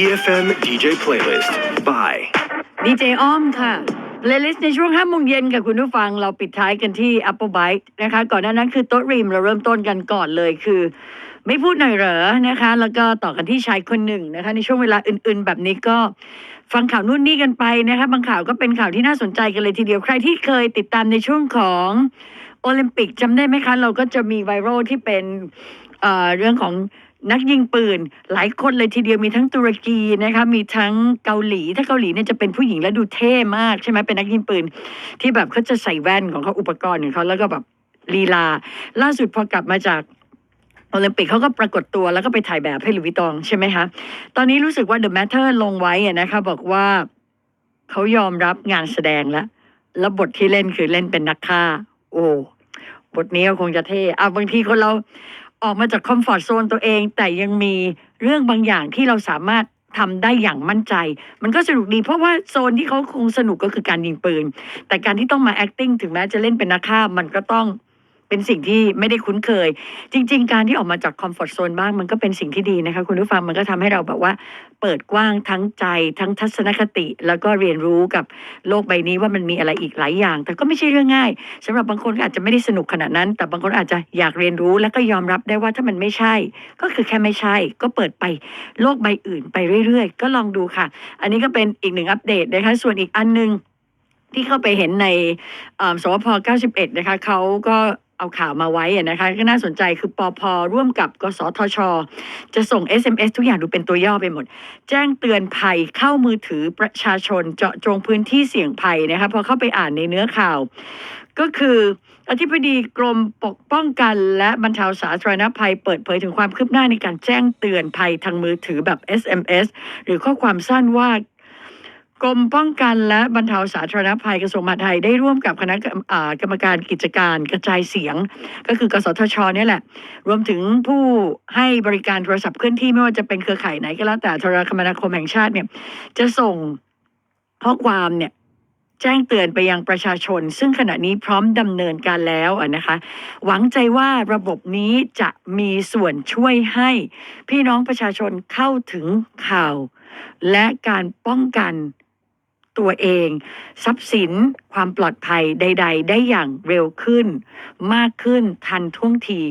EFM DJ Playlist by ดีเจอ้อมค่ะเพลย์ลิสในช่วง5โมงเย็นค่ะคุณผู้ฟังเราปิดท้ายกันที่ Apple Byte นะคะ ก่อนหน้านั้นคือโต๊ะริมเราเริ่มต้นกันก่อนเลยคือ ไม่พูดหน่อยเหรอนะคะ แล้วก็ต่อกันที่ชายคนหนึ่งนะคะ ในช่วงเวลาอื่นๆ แบบนี้ก็ฟังข่าวนู่นนี่กันไปนะคะบางข่าวก็เป็นข่าวที่น่าสนใจกันเลยทีเดียวใครที่เคยติดตามในช่วงของโอลิมปิกจำได้ไหมคะ เราก็จะมีไวรัลที่เป็นเอ่อเรื่องของ นักยิงปืน หลายคนเลยทีเดียวมีทั้งตุรกีนะคะมีทั้งเกาหลีถ้าเกาหลีเนี่ยจะเป็นผู้หญิงแล้วดูเท่มากใช่ไหมเป็นนักยิงปืน ที่แบบเขาจะใส่แว่นของเขาอุปกรณ์ของเขาแล้วก็แบบลีลา ล่าสุดพอกลับมาจากโอลิมปิกเขาก็ปรากฏตัวแล้วก็ไปถ่ายแบบให้ลุยวิตองใช่ไหมคะตอนนี้รู้สึกว่า The Matter ลงไว้นะคะบอกว่าเขายอมรับงานแสดงแล้วแล้วบทที่เล่นคือเล่นเป็นนักฆ่า โอ้บทนี้ก็คงจะเท่อะบางทีคนเรา ออกมาจากคอมฟอร์ทโซนตัวเอง แต่ยังมีเรื่องบางอย่างที่เราสามารถทำได้อย่างมั่นใจ มันก็สนุกดีเพราะว่าโซนที่เขาคงสนุกก็คือการยิงปืน แต่การที่ต้องมา acting ถึงแม้จะเล่นเป็นนักฆ่ามันก็ต้อง เป็นสิ่งที่ไม่ได้คุ้นเคย จริง ๆ การที่ออกมาจากคอมฟอร์ทโซนบ้างมันก็เป็นสิ่งที่ดีนะคะคุณผู้ฟังมันก็ทำให้เราแบบว่า เปิดกว้างทั้งใจ ทั้งทัศนคติ แล้วก็เรียนรู้กับโลกใบนี้ว่ามันมีอะไรอีกหลายอย่าง แต่ก็ไม่ใช่เรื่องง่ายสำหรับบางคนก็อาจจะไม่ได้สนุกขนาดนั้น แต่บางคนอาจจะอยากเรียนรู้แล้วก็ยอมรับได้ว่าถ้ามันไม่ใช่ ก็คือแค่ไม่ใช่ ก็เปิดไปโลกใบอื่น ไปเรื่อย ๆ ก็ลองดูค่ะ อันนี้ก็เป็นอีกหนึ่งอัปเดตนะคะส่วนอีกอันหนึงที่เข้าไปเห็นในสวพ91 นะคะเขาก็ เอาข่าวมาไว้นะคะก็น่าสนใจคือปอพร่วมกับกสทช จะส่ง SMS ทุกอย่างดูเป็นตัวย่อไปหมด แจ้งเตือนภัยเข้ามือถือประชาชนเจาะจงพื้นที่เสี่ยงภัยนะคะพอเข้าไปอ่านในเนื้อข่าว ก็คืออธิบดีกรมปกป้องกันและบรรเทาสาธารณภัยเปิดเผยถึงความคืบหน้าในการแจ้งเตือนภัยทางมือถือแบบ SMS หรือข้อความสั้นว่า กรมป้องกันและบรรเทาสาธารณภัยกระทรวงมหาดไทยได้ร่วมกับคณะกรรมการกิจการกระจายเสียง ก็คือกสทชเนี่ยแหละ รวมถึงผู้ให้บริการโทรศัพท์เคลื่อนที่ไม่ว่าจะเป็นเครือข่ายไหนก็แล้วแต่โทรคมนาคมแห่งชาติเนี่ยจะส่งข้อความเนี่ยแจ้งเตือนไปยังประชาชน ซึ่งขณะนี้พร้อมดำเนินการแล้วนะคะ หวังใจว่าระบบนี้จะมีส่วนช่วยให้ พี่น้องประชาชนเข้าถึงข่าว และการป้องกัน ตัวเอง ทรัพย์สิน ความปลอดภัยใด ๆ ได้อย่างเร็วขึ้น มากขึ้นทันท่วงที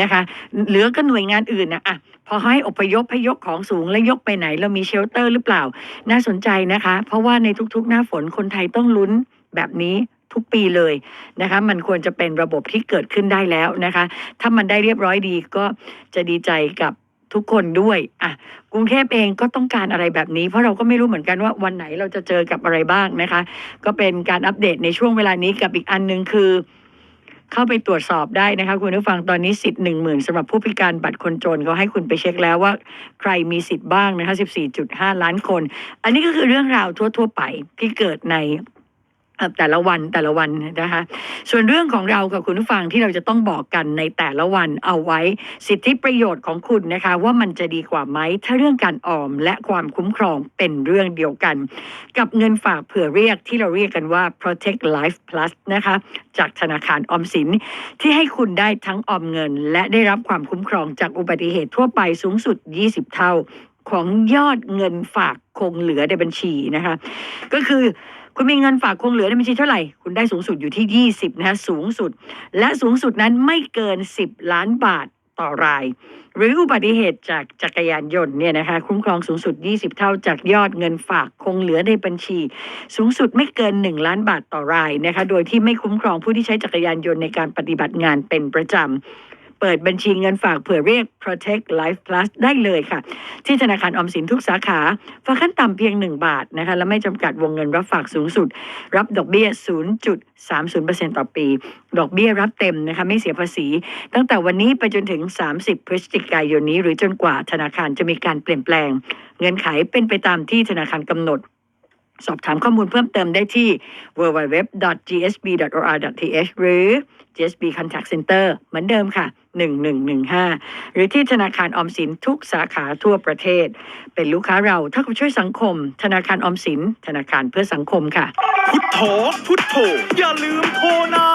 นะคะเหลือก็หน่วยงานอื่นนะอะพอให้อพยพพยกของสูงแล้วยกไปไหน เรามีเชลเตอร์หรือเปล่า น่าสนใจนะคะ เพราะว่าในทุกๆ หน้าฝนคนไทยต้องลุ้นแบบนี้ทุกปีเลยนะคะมันควรจะเป็นระบบที่เกิดขึ้นได้แล้วนะคะ ถ้ามันได้เรียบร้อยดีก็จะดีใจกับ ทุกคนด้วยอะกรุงเทพเองก็ต้องการอะไรแบบนี้ เพราะเราก็ไม่รู้เหมือนกันว่าวันไหนเราจะเจอกับอะไรบ้างนะคะ ก็เป็นการอัปเดตในช่วงเวลานี้กับอีกอันหนึ่งคือ เข้าไปตรวจสอบได้นะคะ คุณผู้ฟังตอนนี้สิทธิ์หนึ่งหมื่นสำหรับผู้พิการบัตรคนจนเขาให้คุณไปเช็คแล้วว่าใครมีสิทธิ์บ้างนะคะ14.5ล้านคน อันนี้ก็คือเรื่องราวทั่ว ๆ ไปที่เกิดใน แต่ละวันแต่ละวันนะคะ ส่วนเรื่องของเรากับคุณผู้ฟังที่เราจะต้องบอกกันในแต่ละวันเอาไว้ สิทธิประโยชน์ของคุณนะคะ ว่ามันจะดีกว่าไหมถ้าเรื่องการออมและความคุ้มครองเป็นเรื่องเดียวกัน กับเงินฝากเผื่อเรียกที่เราเรียกกันว่า protect life plus นะคะ จากธนาคารออมสิน ที่ให้คุณได้ทั้งออมเงิน และได้รับความคุ้มครองจากอุบัติเหตุทั่วไปสูงสุด 20 เท่าของยอดเงินฝากคงเหลือในบัญชีนะคะ ก็คือ คุณมีเงินฝากคงเหลือในบัญชีเท่าไหร่ คุณได้สูงสุดอยู่ที่ 20 นะคะสูงสุด และสูงสุดนั้นไม่เกิน 10 ล้านบาทต่อราย หรืออุบัติเหตุจากจักรยานยนต์เนี่ยนะคะ คุ้มครองสูงสุด 20 เท่าจากยอดเงินฝากคงเหลือในบัญชี สูงสุดไม่เกิน 1 ล้านบาทต่อรายนะคะ โดยที่ไม่คุ้มครองผู้ที่ใช้จักรยานยนต์ในการปฏิบัติงานเป็นประจำ เปิดบัญชีเงินฝากเผื่อเรียก Protect Life Plus ได้เลยค่ะ ที่ธนาคารออมสินทุกสาขาฝากขั้นต่ำเพียง 1 บาทนะคะและไม่จำกัดวงเงินรับฝากสูงสุด รับดอกเบี้ย 0.30%ต่อปี ดอกเบี้ยรับเต็มนะคะไม่เสียภาษี ตั้งแต่วันนี้ไปจนถึง 30 พฤศจิกายนนี้ หรือจนกว่าธนาคารจะมีการเปลี่ยนแปลง เงื่อนไขเป็นไปตามที่ธนาคารกำหนด สอบถามข้อมูลเพิ่มเติมได้ที่ www.gsb.or.th หรือ GSB Contact Center เหมือนเดิมค่ะ 1115 หรือที่ธนาคารออมสินทุกสาขาทั่วประเทศ เป็นลูกค้าเราเท่ากับช่วยสังคม ธนาคารออมสิน ธนาคารเพื่อสังคมค่ะ พุทโธพุทโธอย่าลืมโทรนะ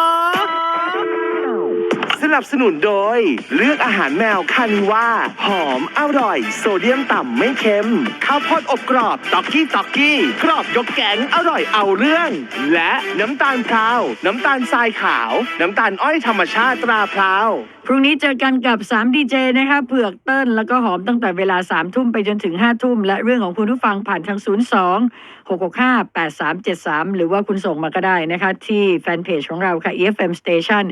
นับสนุนโดย เลือกอาหารแมวคานิว่าหอมอร่อย โซเดียมต่ำไม่เค็ม ข้าวโพดอบกรอบต็อกกี้ต็อกกี้กรอบยกแกงอร่อยเอาเรื่อง และน้ำตาลพราว น้ำตาลทรายขาว น้ำตาลอ้อยธรรมชาติตราพราวพรุ่งนี้เจอกันกับ3ดีเจนะคะเผือกเติ้ลแล้วก็หอมตั้งแต่เวลา3ทุ่มไปจนถึง5ทุ่มและเรื่องของคุณผู้ฟังผ่านทาง 02 665 8373 หรือว่าคุณส่งมาก็ได้นะคะ ที่แฟนเพจของเราค่ะ EFM Station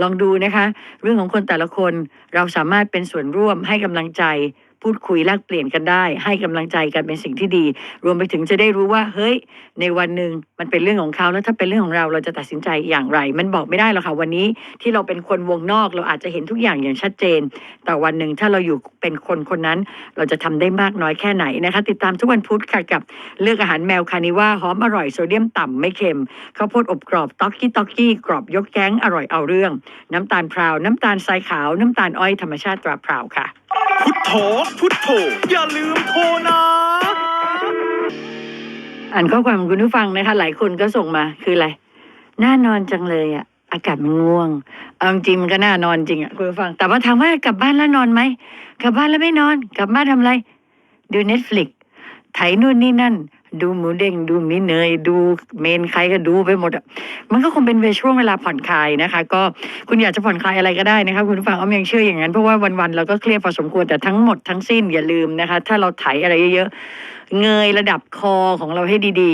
ลองดูนะคะ เรื่องของคนแต่ละคนเราสามารถเป็นส่วนร่วมให้กำลังใจ พูดคุยแลกเปลี่ยนกันได้ ให้กำลังใจกันเป็นสิ่งที่ดี รวมไปถึงจะได้รู้ว่าเฮ้ย ในวันหนึ่งมันเป็นเรื่องของเขาแล้วถ้าเป็นเรื่องของเราเราจะตัดสินใจอย่างไร มันบอกไม่ได้หรอกค่ะวันนี้ที่เราเป็นคนวงนอก เราอาจจะเห็นทุกอย่างอย่างชัดเจน แต่วันหนึ่งถ้าเราอยู่เป็นคนคนนั้น เราจะทำได้มากน้อยแค่ไหนนะคะ ติดตามทุกวันพุธค่ะกับเลือกอาหารแมวคานิว่าหอมอร่อยโซเดียมต่ำไม่เค็มข้าวโพดอบกรอบต็อกกี้ต็อกกี้กรอบยกแก๊งอร่อยเอาเรื่อง น้ำตาลพราว น้ำตาลทรายขาว น้ำตาลอ้อยธรรมชาติตราพราวค่ะ พุทโธพุทโธอย่าลืมโทรนะอ่านข้อความของคุณผู้ฟังนะคะ หลายคนก็ส่งมาคืออะไรน่านอนจังเลยอะอากาศมันง่วงเอาจริงมันก็น่านอนจริงอะคุณผู้ฟัง แต่ว่าถามว่ากลับบ้านแล้วนอนไหมกลับบ้านแล้วไม่นอน กลับบ้านทำอะไร ดูเน็ตฟลิก ไถนู่นนี่นั่น ดูหมูเด้งดูมีเนย ดูเมนใครก็ดูไปหมดอะมันก็คงเป็นเวช่วงเวลาผ่อนคลายนะคะ ก็คุณอยากจะผ่อนคลายอะไรก็ได้นะคะคุณผู้ฟังอ้อมยังเชื่ออย่างนั้นเพราะว่าวันๆเราก็เครียดพอสมควรแต่ทั้งหมดทั้งสิ้นอย่าลืมนะคะ ถ้าเราไถอะไรเยอะๆเงยระดับคอของเราให้ดี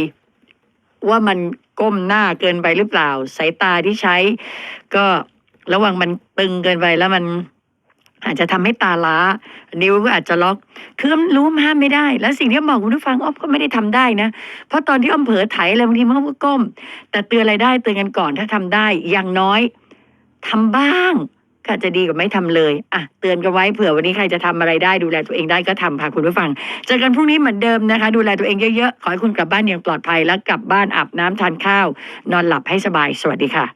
ๆ ว่ามันก้มหน้าเกินไปหรือเปล่า สายตาที่ใช้ ก็ระวังมันตึงเกินไปแล้วมัน อาจจะทำให้ตาล้า นิ้วก็อาจจะล็อกคือมันรู้มห้ามไม่ได้ แล้วสิ่งที่อ้อมบอกคุณผู้ฟังอ้อมก็ไม่ได้ทำได้นะ เพราะตอนที่อ้อมเผลอไถอะไรบางทีมันก็ก้ม แต่เตือนอะไรได้เตือนกันก่อนถ้าทำได้อย่างน้อยทำบ้างก็จะดีกว่าไม่ทำเลยอะเตือนกันไว้เผื่อวันนี้ใครจะทำอะไรได้ดูแลตัวเองได้ก็ทำค่ะคุณผู้ฟังเจอกันพรุ่งนี้เหมือนเดิมนะคะ ดูแลตัวเองเยอะๆ ขอให้คุณกลับบ้านอย่างปลอดภัยและกลับบ้านอาบน้ำทานข้าว นอนหลับให้สบาย สวัสดีค่ะ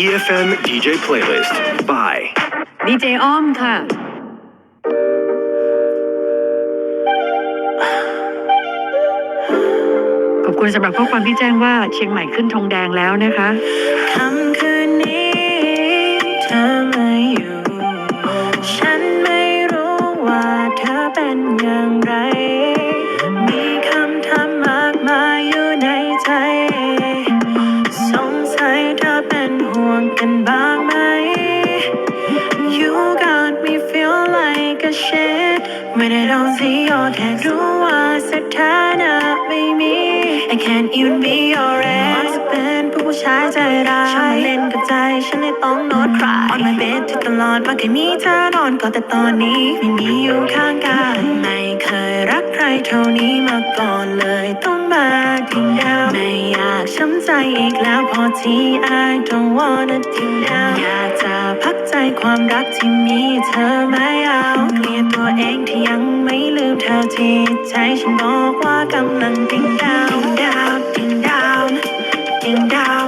EFM DJ Playlist by ดีเจอ้อมค่ะ ขอบคุณสำหรับข้อความที่แจ้งว่าเชียงใหม่ขึ้นธงแดงแล้วนะคะคำคืนนี้เธอไม่อยู่ ฉันไม่รู้ว่าเธอเป็นยัง can't even be your ex เป็นผู้ชายใจร้ายชอบมาเล่นกับ ฉันเลยต้องโน้ตคลาย On my bed ที่ตลอดมาเคยมีเธอนอนก็แต่ตอนนี้ไม่มีอยู่ข้างกายไม่เคยรักใครเท่านี้มาก่อนเลยต้องมาทิ้งดาวไม่อยากช้ำใจอีกแล้วพอที่ I don't wanna ทิ้งดาวอยากจะพักใจความรักที่มีเธอไม่เอาเคลียร์ตัวเองที่ยังไม่ลืมเธอที่ใจฉันบอกว่ากำลังทิ้งดาวทิ้งดาว